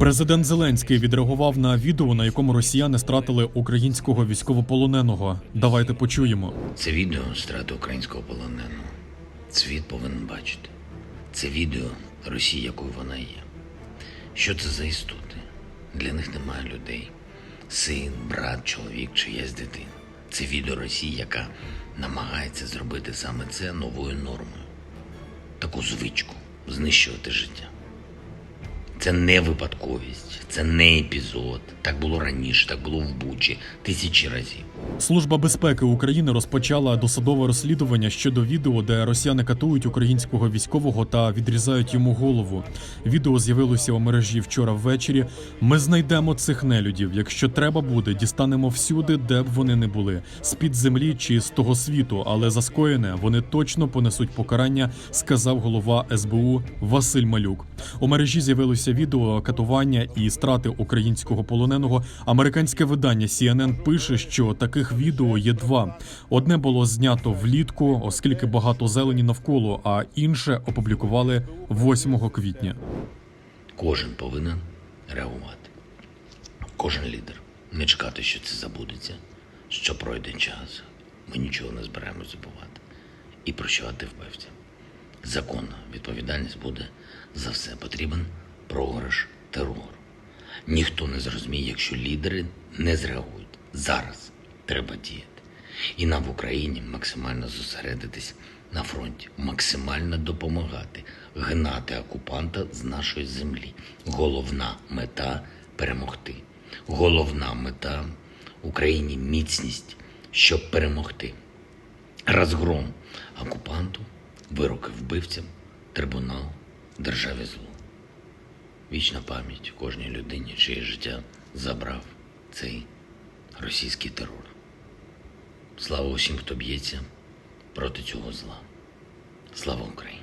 Президент Зеленський відреагував на відео, на якому росіяни стратили українського військовополоненого. Давайте почуємо. Це відео страти українського полоненого. Світ повинен бачити. Це відео Росії, якою вона є. Що це за істоти? Для них немає людей. Син, брат, чоловік, чиясь дитина. Це відео Росії, яка намагається зробити саме це новою нормою. Таку звичку знищувати життя. Це не випадковість, це не епізод. Так було раніше, так було в Бучі тисячі разів. Служба безпеки України розпочала досудове розслідування щодо відео, де росіяни катують українського військового та відрізають йому голову. Відео з'явилося у мережі вчора ввечері. Ми знайдемо цих нелюдів. Якщо треба буде, дістанемо всюди, де б вони не були, з під землі чи з того світу. Але за скоєне вони точно понесуть покарання, сказав голова СБУ Василь Малюк. У мережі з'явилося відео катування і страти українського полоненого. Американське видання CNN пише, що таких відео є два. Одне було знято влітку, оскільки багато зелені навколо, а інше опублікували 8 квітня. Кожен повинен реагувати. Кожен лідер. Не чекати, що це забудеться, що пройде час. Ми нічого не збираємось забувати. І прощувати вбивцям. Законна відповідальність буде за все. Потрібен програш терору. Ніхто не зрозуміє, якщо лідери не зреагують. Зараз треба діяти. І нам в Україні максимально зосередитись на фронті, максимально допомагати, гнати окупанта з нашої землі. Головна мета перемогти. Головна мета Україні міцність, щоб перемогти. Розгром окупанту, вироки вбивцям, трибунал, державі зло. Вічна пам'ять кожній людині, чиє життя забрав цей російський терор. Слава усім, хто б'ється проти цього зла. Слава Україні!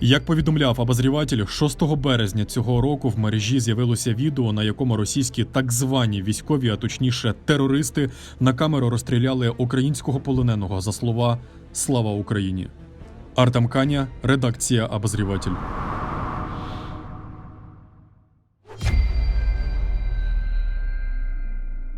Як повідомляв обозріватель, 6 березня цього року в мережі з'явилося відео, на якому російські так звані військові, а точніше терористи, на камеру розстріляли українського полоненого за слова Слава Україні. Артем Каня, редакція обозріватель.